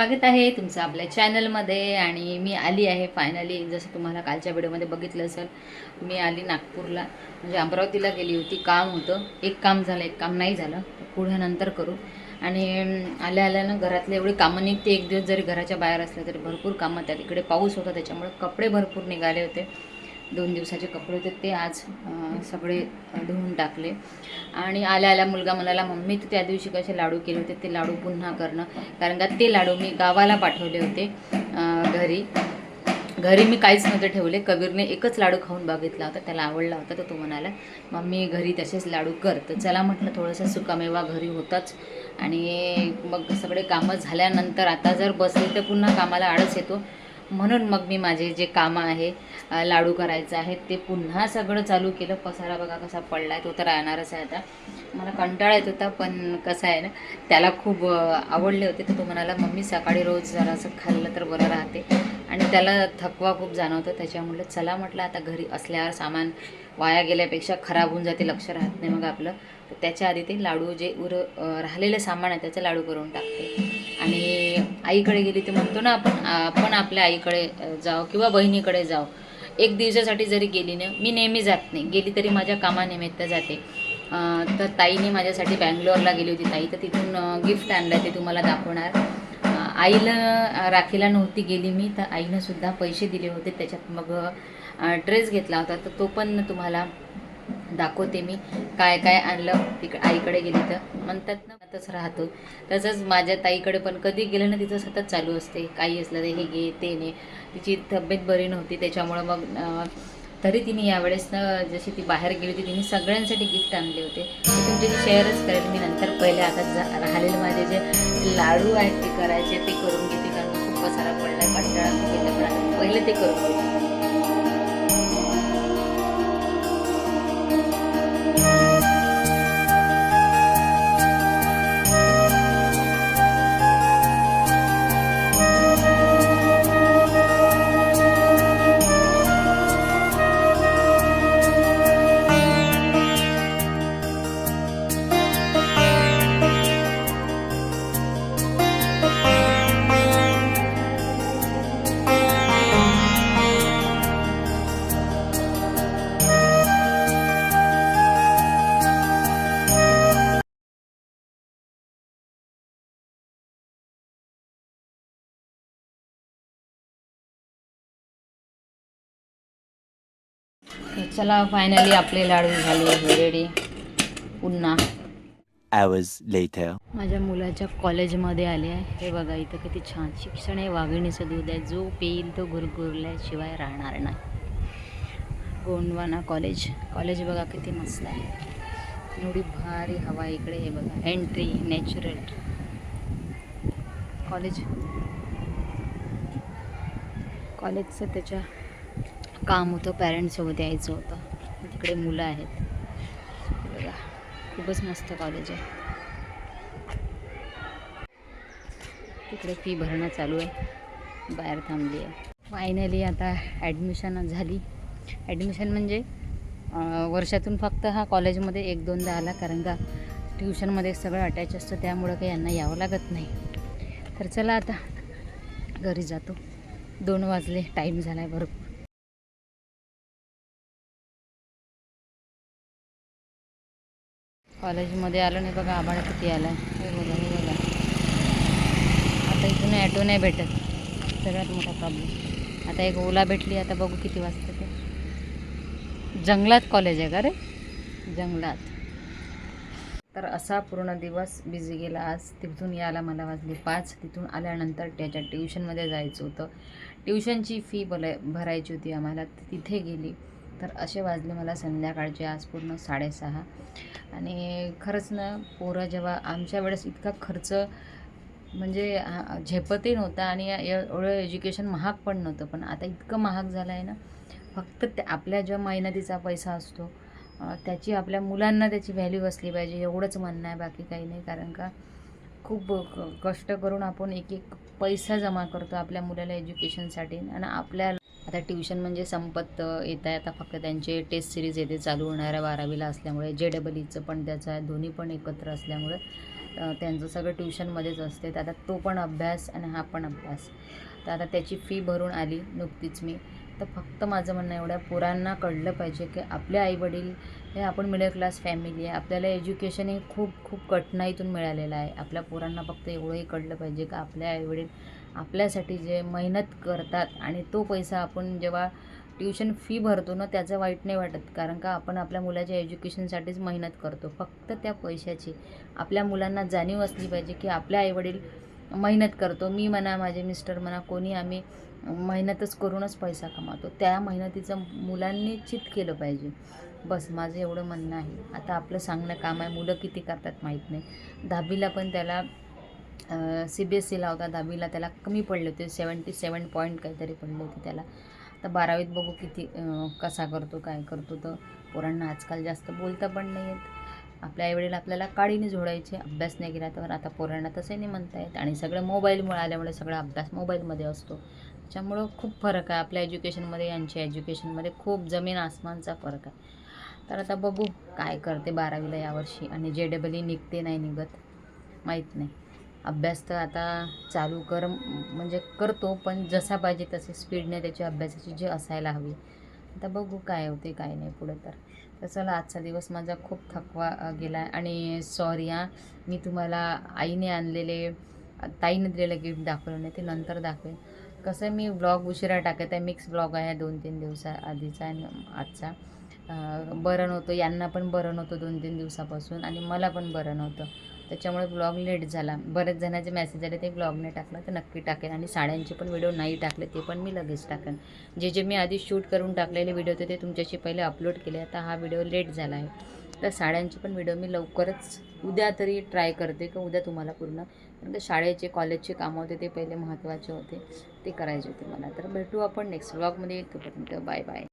स्वागत आहे तुमचं आपल्या चॅनलमध्ये आणि मी आली आहे फायनली जसं तुम्हाला कालच्या व्हिडिओमध्ये बघितलं असेल मी आली नागपूरला. म्हणजे अमरावतीला गेली होती. काम होतं. एक काम झालं एक काम नाही झालं. पुढे नंतर करू. आणि आल्या आल्यानं घरातले एवढे कामं निघते. एक दिवस जरी घराच्या बाहेर असलं तरी भरपूर कामं त्या इकडे पाऊस होता. त्याच्यामुळे कपडे भरपूर निघाले होते. दोन दिवसाचे कपडे होते ते आज सगळे धुवून टाकले. आणि आल्या आल्या मुलगा म्हणाला मम्मी तू त्या दिवशी कसे लाडू केले होते? ते लाडू पुन्हा करणं कारण का ते लाडू मी गावाला पाठवले होते घरी. घरी मी काहीच नव्हते ठेवले. कबीरने एकच लाडू खाऊन बघितला होता त्याला आवडला होता तर तो म्हणाला मम्मी घरी तसेच लाडू कर. तर चला म्हटलं थोडंसं सुकामेवा घरी होताच. आणि मग सगळे कामं झाल्यानंतर आता जर बसले तर पुन्हा कामाला आळस येतो. म्हणून मग मी माझे जे कामं आहे लाडू करायचं आहे ते पुन्हा सगळं चालू केलं. पसारा बघा कसा पडला आहे तो तर राहणारच आहे आता. मला कंटाळा येत होता पण कसं आहे ना त्याला खूप आवडले होते. तर तो म्हणाला मम्मी सकाळी रोज जरासं खाल्लं तर बरं राहते. आणि त्याला थकवा खूप जाणवतं. त्याच्यामुळे चला म्हटलं आता घरी असल्यावर सामान वाया गेल्यापेक्षा खराब होऊन जाते लक्ष राहत नाही मग आपलं. त्याच्या आधी ते लाडू जे उर राहिलेलं सामान आहे त्याचं लाडू करून टाकते. आणि आईकडे गेली ते म्हणतो ना आपण आपण आपल्या आईकडे जाव जाऊ किंवा बहिणीकडे जाऊ एक दिवसासाठी जरी गेली ना मी नेहमी जात नाही. गेली तरी माझ्या कामानिमित्त जाते. तर ताईने माझ्यासाठी बँगलोरला गेली होती. ताई तर तिथून गिफ्ट आणलं ते तुम्हाला दाखवणार. आईला राखीला नव्हती गेली मी तर आईनं सुद्धा पैसे दिले होते. त्याच्यात मग ड्रेस घेतला होता. तर तो पण तुम्हाला दाखवते मी काय काय आणलं तिकडे आईकडे गेली तर. म्हणतात ना तसंच राहतो. तसंच माझ्या ताईकडे पण कधी गेलं ना तिचं सतत चालू असते. काही असलं तर हे घे ते ने. तिची तब्येत बरी नव्हती त्याच्यामुळं मग तरी तिने यावेळेस ना जशी ती बाहेर गेली होती तिने सगळ्यांसाठी गिफ्ट आणले होते. ते तुमच्याशी शेअरच करेल. मी नंतर पहिले आता जा राहिलेले माझे जे लाडू आहेत ते करायचे ते करून घेते. कारण खूप पसारा पडला कंटाळा पण पहिले ते करून घेते. तर चला फायनली आपले लाडू झाले रेडी पुन्हा. Hours later. माझ्या मुलाच्या कॉलेजमध्ये आले आहे. हे बघा इथं किती छान शिक्षण आहे. वाघिणीचं दूध आहे. जो पेईल तो गुरगुरल्याशिवाय राहणार नाही. गोंडवाना कॉलेज कॉलेज बघा किती मस्त आहे. एवढी भारी हवा इकडे. हे बघा एंट्री नॅचरल कॉलेज कॉलेजचं त्याच्या काम होतं पॅरेंट्ससोबत यायचं होतं. तिकडे मुलं आहेत. बघा खूपच मस्त कॉलेज आहे. तिकडे फी भरणं चालू आहे. बाहेर थांबली आहे फायनली आता ॲडमिशन झाली. ॲडमिशन म्हणजे वर्षातून फक्त हा कॉलेजमध्ये एक दोनदा आला. कारण का ट्युशनमध्ये सगळं अटॅच असतं. त्यामुळं काही यांना यावं लागत नाही. तर चला आता घरी जातो. दोन वाजले. टाईम झाला आहे भरपूर. कॉलेजमध्ये आलो नाही बघा आभाळ किती आला हे बघा हे बघा. आता इथून ॲटो नाही भेटत. सगळ्यात मोठा प्रॉब्लेम आता एक ओला भेटली आता बघू किती वाजता ते. जंगलात कॉलेज आहे का रे? जंगलात. तर असा पूर्ण दिवस बिझी गेला आज. तिथून यायला मला वाजले पाच. तिथून आल्यानंतर त्याच्या ट्युशनमध्ये जायचं होतं. ट्युशनची फी बोलाय भरायची होती आम्हाला. तिथे गेली. तर असे वाजले मला संध्याकाळचे आज पूर्ण साडेसहा. आणि खरंच ना पोरं जेव्हा आमच्या वेळेस इतका खर्च म्हणजे हा- झेपतही नव्हता आणि एवढं एज्युकेशन महाग पण नव्हतं. पण आता इतकं महाग झालं आहे ना फक्त त्या आपल्या ज्या मेहनतीचा पैसा असतो त्याची आपल्या मुलांना त्याची व्हॅल्यू असली पाहिजे एवढंच म्हणणं आहे बाकी काही नाही. कारण का खूप कष्ट करून आपण एक एक पैसा जमा करतो आपल्या मुलाला एज्युकेशनसाठी आणि आपल्या आता ट्युशन म्हणजे संपत येत आहे आता फक्त त्यांचे टेस्ट सिरीज येते चालू होणाऱ्या बारावीला असल्यामुळे. जे डबल ईचं पण त्याचं आहे दोन्ही पण एकत्र असल्यामुळे त्यांचं सगळं ट्युशनमध्येच असते. तर आता तो पण अभ्यास आणि हा पण अभ्यास. तर आता त्याची फी भरून आली नुकतीच मी. तर फक्त माझं म्हणणं एवढं पोरांना कळलं पाहिजे की आपले आईवडील हे आपण मिडल क्लास फॅमिली आहे. आपल्याला एज्युकेशन हे खूप खूप कठिनाईतून मिळालेलं आहे. आपल्या पोरांना फक्त एवढंही कळलं पाहिजे की आपले आईवडील आपल्यासाठी जे मेहनत करतात आणि तो पैसा आपण जेव्हा ट्युशन फी भरतो ना त्याचं वाईट नाही वाटत. कारण का आपण आपल्या मुलाच्या एज्युकेशनसाठीच मेहनत करतो. फक्त त्या पैशाची आपल्या मुलांना जाणीव असली पाहिजे की आपले आईवडील मेहनत करतो. मी म्हणा माझे मिस्टर म्हणा कोणी आम्ही मेहनतच करूनच पैसा कमावतो. त्या मेहनतीचं मुलांनी चित केलं पाहिजे. बस माझं एवढं म्हणणं आहे. आता आपलं सांगणं काम आहे. मुलं किती करतात माहीत नाही. दहावीला पण त्याला सी बी एस सीला होता दहावीला त्याला कमी पडले होते सेवन्टी सेवन पॉईंट काहीतरी पडले होते त्याला. तर बारावीत बघू किती कसा करतो काय करतो तर पोरांना आजकाल जास्त बोलता पण नाही येत. आपल्या आईवडील आपल्याला काळीने जोडायचे अभ्यास नाही केला तर आता पोरांना तसंही नाही म्हणता येत. आणि सगळं मोबाईलमुळे आल्यामुळे सगळा अभ्यास मोबाईलमध्ये असतो. त्याच्यामुळं खूप फरक आहे. आपल्या एज्युकेशनमध्ये यांच्या एज्युकेशनमध्ये खूप जमीन आसमानचा फरक आहे. तर आता बघू काय करते बारावीला यावर्षी. आणि जे डबल ई निघते नाही निघत माहीत नाही. अभ्यास तर आता चालू कर म्हणजे करतो पण जसा पाहिजे तसे स्पीडने त्याची अभ्यासाची जी असायला हवी. आता बघू काय होते काय नाही पुढे तर. तर चला आजचा दिवस माझा खूप थकवा गेला आणि सॉरी हां मी तुम्हाला आईने आणलेले ताईने दिलेलं गिफ्ट दाखवलं नाही ते नंतर दाखवेन. कसं आहे, मी ब्लॉग उशिरा टाकत आहे मिक्स ब्लॉग आहे दोन तीन दिवसा आधीचा आणि आजचा. बरं नव्हतं यांना पण बरं नव्हतं दोन तीन दिवसापासून आणि मला पण बरं नव्हतं. त्याच्यामुळे ब्लॉग लेट झाला. बरेच जणांचे मेसेज आले ते ब्लॉगने टाकला तर नक्की टाकेन. आणि साड्यांचे पण व्हिडिओ नाही टाकले ते पण मी लगेच टाकेन. जे जे मी आधी शूट करून टाकलेले व्हिडिओ होते ते तुमच्याशी पहिले अपलोड केले. आता हा व्हिडिओ लेट झाला आहे. तर साड्यांचे पण व्हिडिओ मी लवकरच उद्या तरी ट्राय करते का उद्या तुम्हाला पूर्ण. कारण का शाळेचे कॉलेजचे कामं होते ते पहिले महत्त्वाचे होते. ते करायचे होते मला. तर भेटू आपण नेक्स्ट ब्लॉगमध्ये तोपर्यंत बाय बाय